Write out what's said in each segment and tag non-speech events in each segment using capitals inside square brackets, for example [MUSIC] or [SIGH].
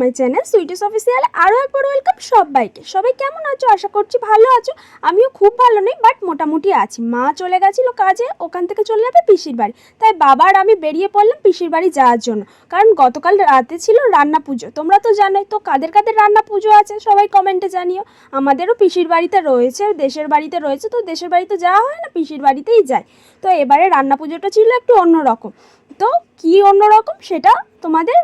My channel sweeties official আরও একবার welcome সবাইকে। সবাই কেমন আছো? আশা করছি ভালো আছো। আমিও খুব ভালো নেই, বাট মোটামুটি আছি। মা চলে গেছিল কাজে, ওখান থেকে চলে যাবে পিসির বাড়ি। তাই বাবার আমি বেরিয়ে পড়লাম পিসির বাড়ি যাওয়ার জন্য। কারণ গতকাল রাতে ছিল রান্না পুজো। তোমরা তো জানোই তো কাদের কাদের রান্না পুজো আছে, সবাই কমেন্টে জানিও। আমাদেরও পিসির বাড়িতে রয়েছে, দেশের বাড়িতে রয়েছে, তো দেশের বাড়িতে যাওয়া হয় না, পিসির বাড়িতেই যায়। তো এবারে রান্না পুজোটা ছিল একটু অন্যরকম। তো কী অন্যরকম সেটা তোমাদের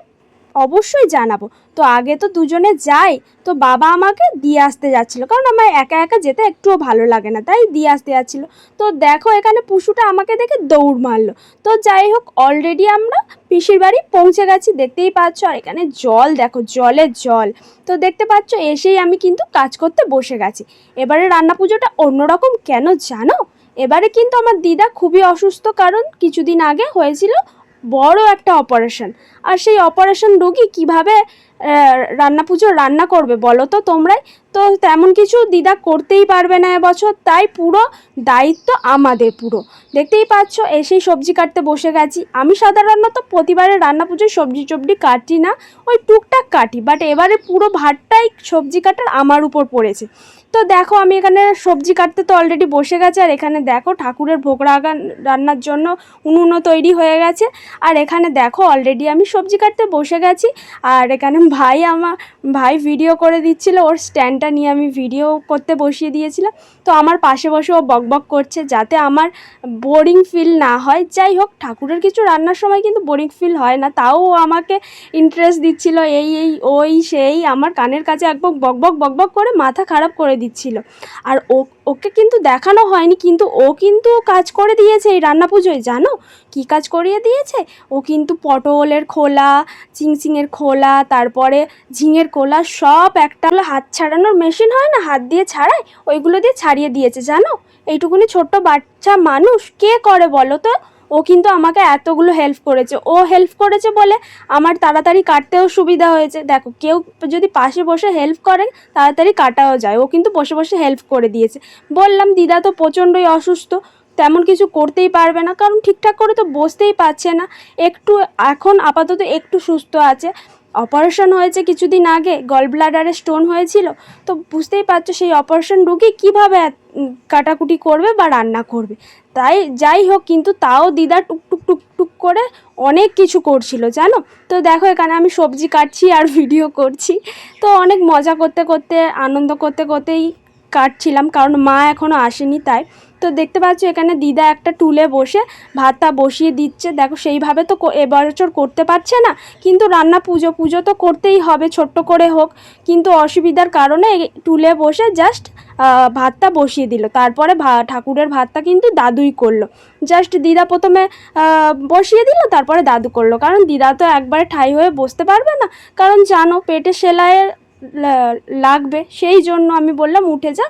অবশ্যই জানাব। তো আগে তো দুজনে যাই, তো বাবা আমাকে দিয়ে আসতে যাচ্ছিল। কারণ আমার একা একা যেতে একটুও ভালো লাগে না, তাই দিয়ে আসতে যাচ্ছিল। তো দেখো এখানে পুশুটা আমাকে দেখে দৌড় মারলো। তো যাই হোক অলরেডি আমরা পিসির বাড়ি পৌঁছে গেছি, দেখতেই পাচ্ছ। আর এখানে জল, দেখো জলের জল। তো দেখতে পাচ্ছ, এসেই আমি কিন্তু কাজ করতে বসে গেছি। এবারে রান্না পুজোটা অন্যরকম কেন জানো? এবারে কিন্তু আমার দিদা খুবই অসুস্থ, কারণ কিছুদিন আগে হয়েছিল বড় একটা অপারেশন আর সেই অপারেশন রোগী কীভাবে রান্না পুজো রান্না করবে বলো তো তোমরাই? তো তেমন কিছু দিদা করতেই পারবে না এবছর, তাই পুরো দায়িত্ব আমাদের পুরো। দেখতেই পাচ্ছ, এসেই সবজি কাটতে বসে গেছি। আমি সাধারণত প্রতিবারে রান্না পুজোয় সবজি টবজি কাটি না, ওই টুকটাক কাটি বাট এবারে পুরো ভাতটাই সবজি কাটার আমার উপর পড়েছে। তো দেখো, আমি এখানে সবজি কাটতে তো অলরেডি বসে গেছে, আর এখানে দেখো ঠাকুরের ভোগ রান্নার জন্য উনুনও তৈরি হয়ে গেছে। আর এখানে দেখো অলরেডি আমি সবজি কাটতে বসে গেছি, আর এখানে ভাই আমার ভাই ভিডিও করে দিচ্ছিল, ওর স্ট্যান্ডটা নিয়ে আমি ভিডিও করতে বসিয়ে দিয়েছিলাম। তো আমার পাশে বসে ও বকবক করছে, যাতে আমার বোরিং ফিল না হয়। যাই হোক, ঠাকুরের কিছু রান্নার সময় কিন্তু বোরিং ফিল হয় না, তাও ও আমাকে ইন্টারেস্ট দিচ্ছিল, এই এই, ওই, সেই, আমার কানের কাছে একদম বকবক বকবক করে মাথা খারাপ করে দিচ্ছিল। আর ও, ওকে কিন্তু দেখানো হয়নি, কিন্তু ও কিন্তু কাজ করে দিয়েছে এই রান্না পুজোয়, জানো? কি কাজ করিয়ে দিয়েছে? ও কিন্তু পটলের খোলা চিংচিংয়ের খোলা, তারপরে ঝিঙের খোলা, সব একটা হাত ছাড়ানোর মেশিন হয় না, হাত দিয়ে ছাড়ায়, ওইগুলো দিয়ে ছাড়িয়ে দিয়েছে, জানো? এইটুকুনি ছোট্ট বাচ্চা মানুষ, কে করে বলো তো? ও কিন্তু আমাকে এতগুলো হেল্প করেছে। ও হেল্প করেছে বলে আমার তাড়াতাড়ি কাটতেও সুবিধা হয়েছে। দেখো, কেউ যদি পাশে বসে হেল্প করেন তাড়াতাড়ি কাটাও যায়। ও কিন্তু বসে বসে হেল্প করে দিয়েছে। বললাম, দিদা তো প্রচণ্ডই অসুস্থ। তেমন কিছু করতেই পারবে না। কারণ ঠিকঠাক করে তো বসতেই পারছে না। একটু, এখন আপাতত একটু সুস্থ আছে। অপারেশন হয়েছে কিছুদিন আগে গল ব্লাডারে স্টোন হয়েছিল, তো বুঝতেই পারছ সেই অপারেশন রুগী কীভাবে কাটাকুটি করবে বা রান্না করবে। তাই যাই হোক, কিন্তু তাও দিদা টুকটুক টুকটুক করে অনেক কিছু করছিল, জানো? তো দেখো, এখানে আমি সবজি কাটছি আর [LAUGHS] ভিডিও করছি। তো অনেক মজা করতে করতে, আনন্দ করতে, করতেই কাটছিলাম, কারণ মা এখনও আসেনি তাই। তো দেখতে পাচ্ছ এখানে দিদা একটা টুলে বসে ভাতটা বসিয়ে দিচ্ছে। দেখো সেইভাবে তো এবছর করতে পারছে না, কিন্তু রান্না পুজো পুজো তো করতেই হবে, ছোট্ট করে হোক। কিন্তু অসুবিধার কারণে টুলে বসে জাস্ট ভাতটা বসিয়ে দিল। তারপরে ঠাকুরের ভাতটা কিন্তু দাদুই করল। জাস্ট দিদা প্রথমে বসিয়ে দিল, তারপরে দাদু করল। কারণ দিদা তো একবারে ঠাই হয়ে বসতে পারবে না। কারণ জানো পেটে সেলাইয়ের লাগবে। সেই জন্য আমি বললাম, উঠে যা।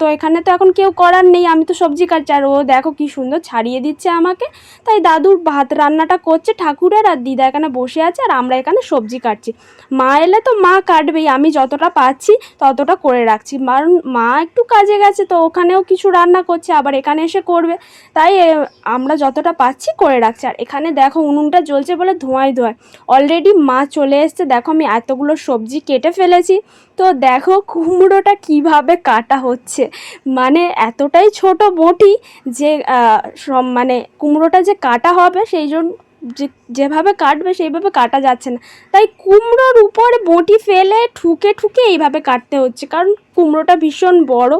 তো এখানে তো এখন কেউ করার নেই। আমি তো সবজি কাটছি। আর ও দেখো কি সুন্দর ছাড়িয়ে দিচ্ছে আমাকে। তাই দাদুর ভাত রান্নাটা করছে ঠাকুরের আর দিদা এখানে বসে আছে আর আমরা এখানে সবজি কাটছি। মা এলে তো মা কাটবেই। আমি যতটা পাচ্ছি ততটা করে রাখছি। কারণ মা একটু কাজে গেছে তো ওখানেও কিছু রান্না করছে, আবার এখানে এসে করবে। তাই আমরা যতটা পাচ্ছি করে রাখছি। আর এখানে দেখো উনুনটা জ্বলছে বলে ধোঁয়ায় ধোঁয়ায়। অলরেডি মা চলে এসছে। দেখো আমি এতগুলো সবজি কেটে ফেলেছি। তো দেখো কুমড়োটা কীভাবে কাটা হচ্ছে। মানে এতটাই ছোট বটি যে মানে কুমড়োটা যে কাটা হবে সেই জন্য যে, যেভাবে কাটবে সেইভাবে কাটা যাচ্ছে না। তাই কুমড়োর উপরে বটি ফেলে ঠুকে ঠুকে এইভাবে কাটতে হচ্ছে। কারণ কুমড়োটা ভীষণ বড়।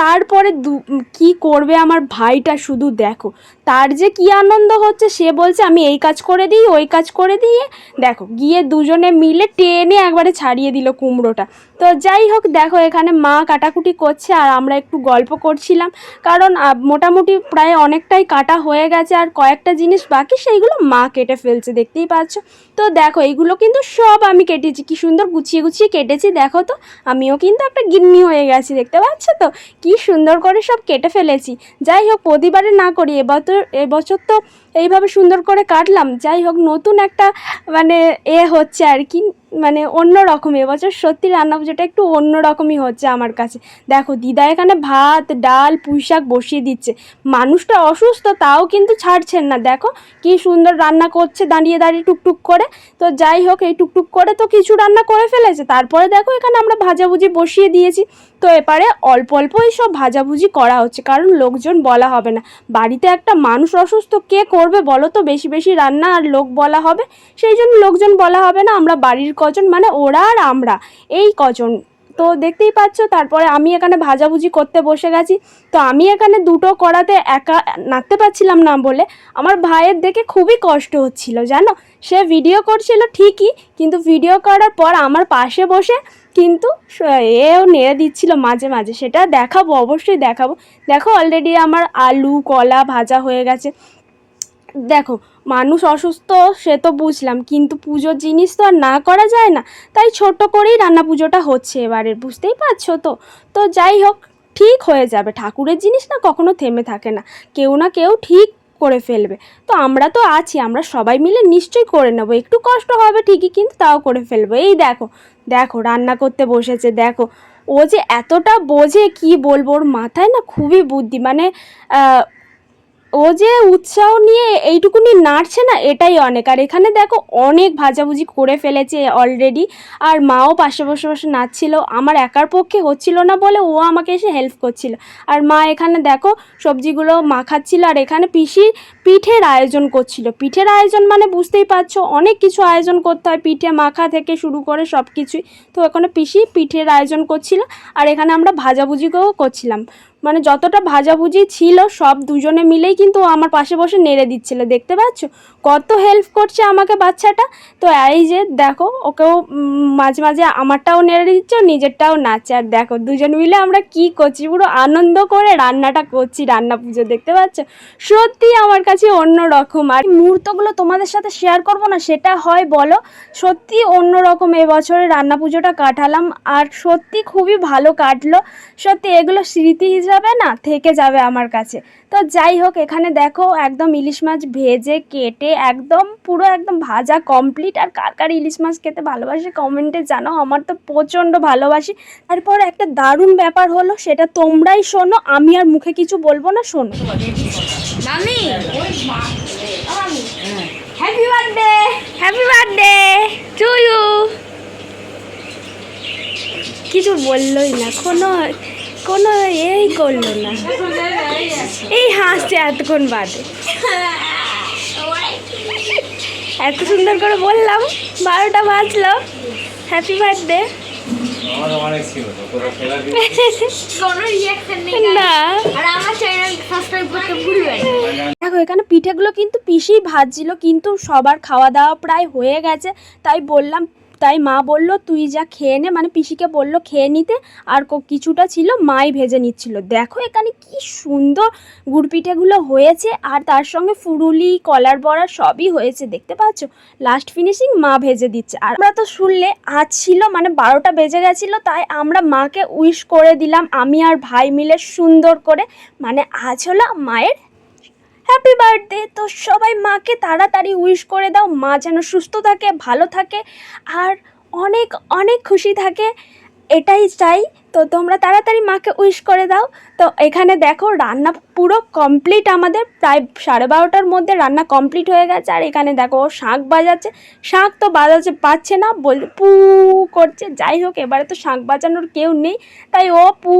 তারপরে দু, কী করবে আমার ভাইটা শুধু দেখো। তার যে কী আনন্দ হচ্ছে সে বলছে, আমি এই কাজ করে দিই, ওই কাজ করে দিয়ে। দেখো, গিয়ে দুজনে মিলে টেনে একবারে ছাড়িয়ে দিল কুমড়োটা। তো যাই হোক, দেখো এখানে মা কাটাকুটি করছে, আর আমরা একটু গল্প করছিলাম। কারণ মোটামুটি প্রায় অনেকটাই কাটা হয়ে গেছে, আর কয়েকটা জিনিস বাকি, সেইগুলো মা কেটে ফেলছে, দেখতেই পাচ্ছ। তো দেখো, এইগুলো কিন্তু সব আমি কেটেছি, কি সুন্দর গুছিয়ে গুছিয়ে কেটেছি, দেখো তো। আমিও কিন্তু একটা গিন্নি হয়ে গেছি, দেখতে পাচ্ছ তো? কি সুন্দর করে সব কেটে ফেলেছি। যাই হোক, প্রতিবারে না করি, এবছর এবছর তো এইভাবে সুন্দর করে কাটলাম। যাই হোক, নতুন একটা মানে এ হচ্ছে আর কি। মানে অন্য রকম এবছর সত্যি রান্না পুজোটা একটু অন্য রকমই হচ্ছে আমার কাছে। দেখো, দিদা এখানে ভাত, ডাল, পুঁই শাক বসিয়ে দিচ্ছে। মানুষটা অসুস্থ, তাও কিন্তু ছাড়ছেন না। দেখো, কি সুন্দর রান্না করছে, দাঁড়িয়ে দাঁড়িয়ে টুকটুক করে। তো যাই হোক, এই টুকটুক করে তো কিছু রান্না করে ফেলেছে। তারপরে দেখো, এখানে আমরা ভাজাভুজি বসিয়ে দিয়েছি। তো এপারে অল্প অল্প সব ভাজাভুজি করা হচ্ছে, কারণ লোকজন বলা হবে না। বাড়িতে একটা মানুষ অসুস্থ কে করবে বলো তো? বেশি বেশি রান্না আর লোক বলা হবে। সেই জন্য লোকজন বলা হবে না, আমরা বাড়ির কজন মানে ওরা আর আমরা, এই কজন। তো দেখতেই পাচ্ছ, তারপরে আমি এখানে ভাজাভুজি করতে বসে গেছি। তো আমি এখানে দুটো কড়াতে একা নাড়তে পারছিলাম না বলে আমার ভাইয়ের দেখে খুবই কষ্ট হচ্ছিল, জানো? সে ভিডিও করছিল ঠিকই, কিন্তু ভিডিও করার পর আমার পাশে বসে কিন্তু এও নেড়ে দিচ্ছিল মাঝে মাঝে। সেটা দেখাবো, অবশ্যই দেখাবো। দেখো অলরেডি আমার আলু, কলা ভাজা হয়ে গেছে। দেখো, মানুষ অসুস্থ, সে তো বুঝলাম, কিন্তু পুজোর জিনিস তো আর না করা যায় না। তাই ছোট করেই রান্না পুজোটা হচ্ছে এবারে, বুঝতেই পারছ তো? তো যাই হোক, ঠিক হয়ে যাবে। ঠাকুরের জিনিস না কখনো থেমে থাকে না। কেউ না কেউ ঠিক করে ফেলবে। তো আমরা তো আছি, আমরা সবাই মিলে নিশ্চয়ই করে নেব। একটু কষ্ট হবে ঠিকই, কিন্তু তাও করে ফেলব। এই দেখো দেখো, রান্না করতে বসেছে, দেখো। ও যে এতটা বোঝে, কি বলব? ওর মাথায় না খুবই বুদ্ধি মানে ও যে উৎসাহ নিয়ে এইটুকুনি নাড়ছে না, এটাই অনেক। আর এখানে দেখো অনেক ভাজাভুজি করে ফেলেছে অলরেডি আর মাও পাশে বসে বসে নাচছিল। আমার একার পক্ষে হচ্ছিল না বলে ও আমাকে এসে হেল্প করছিল। আর মা এখানে দেখো সবজিগুলো মাখাচ্ছিল, আর এখানে পিসি পিঠের আয়োজন করছিল। পিঠের আয়োজন মানে বুঝতেই পারছ, অনেক কিছু আয়োজন করতে হয়, পিঠে মাখা থেকে শুরু করে সব কিছুই তো এখানে পিসি পিঠের আয়োজন করছিল, আর এখানে আমরা ভাজাভুজিকেও করছিলাম। মানে যতটা ভাজাভুজি ছিল, সব দুজনে মিলেই কিন্তু আমার পাশে বসে নেড়ে দিচ্ছিল। দেখতে পাচ্ছ? কত হেল্প করছে আমাকে বাচ্চাটা। তো এই যে দেখো, ওকেও মাঝে মাঝে আমারটাও নেড়ে দিচ্ছে নিজেরটাও নাচে আর দেখো, দুজন মিলে আমরা কি করছি? পুরো আনন্দ করে রান্নাটা করছি, রান্না পুজো। দেখতে পাচ্ছ? সত্যি আমার কাছে অন্য রকম আর মুহূর্তগুলো তোমাদের সাথে শেয়ার করব না, সেটা হয় বলো। সত্যি অন্য রকম এবছরে রান্না পুজোটা কাটালাম। আর সত্যি খুবই ভালো কাটলো। সত্যি এগুলো স্মৃতি হিসাবে না থেকে যাবে আমার কাছে। তো যাই হোক এখানে দেখো একদম ইলিশ মাছ ভেজে কেটে একদম পুরো একদম ভাজা কমপ্লিট আর কার কার ইলিশ মাছ খেতে ভালোবাসে কমেন্টে জানো আমার তো প্রচণ্ড ভালোবাসি। তারপর একটা দারুণ ব্যাপার হলো সেটা তোমরাই শোনো আমি আর মুখে কিছু বলব না শোনো। মামি happy birthday happy birthday to you কিছু বললোই না কোনো কোনো এই করল না। এই হাসছে এতক্ষণ বাদে। এত সুন্দর করে বললাম বারোটা বাজলো। হ্যাপি বার্থডে আমার অনেক ছিল তো তোরা খেলা দিবি কোনো রিয়াকশন নেই না। আর আমার চ্যানেল সাবস্ক্রাইব করতে ভুলবেন না। দেখো এখানে পিঠেগুলো কিন্তু পিসেই ভাজছিল কিন্তু সবার খাওয়া দাওয়া প্রায় হয়ে গেছে তাই বললাম তাই মা বলল, তুই যা খেয়ে নে। মানে পিসিকে বলল, খেয়ে নিতে। আর কিছুটা ছিল মাই ভেজে নিচ্ছিল। দেখো এখানে কি সুন্দর গুড় পিঠেগুলো হয়েছে আর তার সঙ্গে ফুরুলি, কলার বড়া সবই হয়েছে, দেখতে পাচ্ছ? লাস্ট ফিনিশিং মা ভেজে দিচ্ছে। আর আমরা তো শুনলে আজ ছিল মানে বারোটা বেজে গেছিল, তাই আমরা মাকে উইশ করে দিলাম আমি আর ভাই মিলে সুন্দর করে। মানে আজ হলো মায়ের হ্যাপি বার্থডে তো সবাই মাকে তাড়াতাড়ি উইশ করে দাও। মা যেন সুস্থ থাকে, ভালো থাকে, আর অনেক অনেক খুশি থাকে। এটাই চাই। তো তোমরা তাড়াতাড়ি মাকে উইশ করে দাও। তো এখানে দেখো রান্না পুরো কমপ্লিট আমাদের, প্রায় সাড়ে বারোটার মধ্যে রান্না কমপ্লিট হয়ে গেছে। আর এখানে দেখো শাঁখ বাজাচ্ছে। শাঁখ তো বাজাচ্ছে পাচ্ছে না, বল পু করছে। যাই হোক, এবারে তো শাঁখ বাজানোর কেউ নেই। তাই ও পু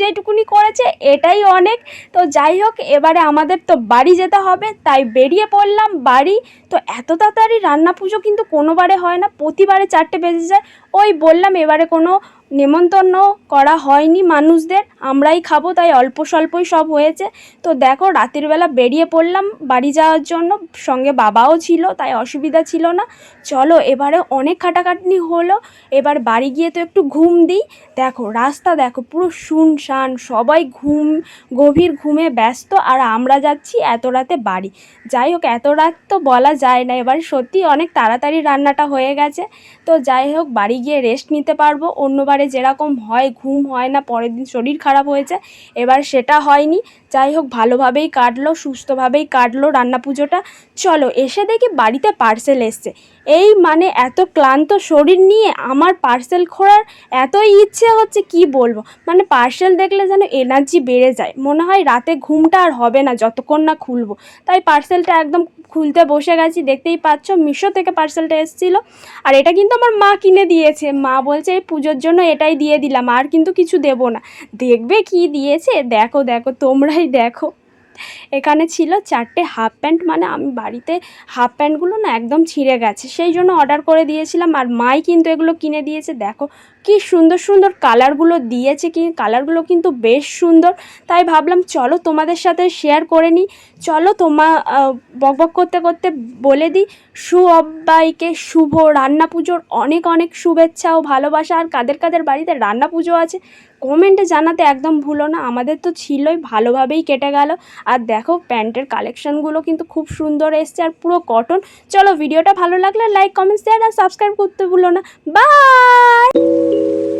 যেটুকুনি করেছে, এটাই অনেক। তো যাই হোক, এবারে আমাদের তো বাড়ি যেতে হবে। তাই বেরিয়ে পড়লাম বাড়ি। তো এত তাড়াতাড়ি রান্না পুজো কিন্তু কোনোবারে হয় না। প্রতিবারে চারটে বেজে যায়। ওই বললাম এবারে কোনো নেমন্তন্ন করা হয়নি মানুষদের, আমরাই খাব, তাই অল্প স্বল্পই সব হয়েছে। তো দেখো, রাতের বেলা বেরিয়ে পড়লাম বাড়ি যাওয়ার জন্য, সঙ্গে বাবাও ছিল, তাই অসুবিধা ছিল না। চলো, এবারে অনেক খাটাখাটনি হলো, এবার বাড়ি গিয়ে তো একটু ঘুম দিই। দেখো, রাস্তা দেখো, পুরো শুনশান, সবাই ঘুম, গভীর ঘুমে ব্যস্ত, আর আমরা যাচ্ছি এত রাতে বাড়ি। যাই হোক, এত রাত তো বলা যায় না, এবার সত্যি অনেক তাড়াতাড়ি রান্নাটা হয়ে গেছে। তো যাই হোক, বাড়ি গিয়ে রেস্ট নিতে পারব, অন্যবারে যেরকম হয় ঘুম হয় না, পরের দিন শরীর খারাপ হয়েছে, এবার সেটা হয়নি। যাই হোক, ভালোভাবেই কাটলো, সুস্থভাবেই কাটলো রান্না পুজোটা। চলো, এসে দেখি বাড়িতে পার্সেল এসছে। এই মানে এত ক্লান্ত শরীর নিয়ে আমার পার্সেল খোলার এতই ইচ্ছে হচ্ছে, কি বলব? মানে পার্সেল দেখলে যেন এনার্জি বেড়ে যায়। মনে হয় রাতে ঘুমটা আর হবে না, যতক্ষণ না খুলবো। তাই পার্সেলটা একদম খুলতে বসে গেছি, দেখতেই পাচ্ছ মিশো থেকে পার্সেলটা এসেছিল। আর এটা কিন্তু আমার মা কিনে দিয়েছে। মা বলছে, এই পুজোর জন্য এটাই দিয়ে দিলাম, আর কিন্তু কিছু দেবো না। দেখবে কি দিয়েছে? দেখো দেখো, তোমরাই দেখো। এখানে ছিল চারটে হাফ প্যান্ট মানে আমি বাড়িতে হাফ প্যান্টগুলো না একদম ছিঁড়ে গেছে। সেই জন্য অর্ডার করে দিয়েছিলাম, আর মাই কিন্তু এগুলো কিনে দিয়েছে। দেখো কি সুন্দর সুন্দর কালারগুলো দিয়েছে কি কালারগুলো কিন্তু বেশ সুন্দর। তাই ভাবলাম চলো তোমাদের সাথে শেয়ার করে নিই। চলো তোমা বকবক করতে করতে বলে দিই সবাইকে শুভ রান্না পুজোর অনেক অনেক শুভেচ্ছা ও ভালোবাসা। আর কাদের কাদের বাড়িতে রান্না পুজো আছে কমেন্টে জানাতে একদম ভুলো না। আমাদের তো ছিলই, ভালোভাবেই কেটে গেল। আর দেখো প্যান্টের কালেকশানগুলো কিন্তু খুব সুন্দর এসছে আর পুরো কটন চলো ভিডিওটা ভালো লাগলে লাইক কমেন্ট শেয়ার আর সাবস্ক্রাইব করতে ভুলো না। By Música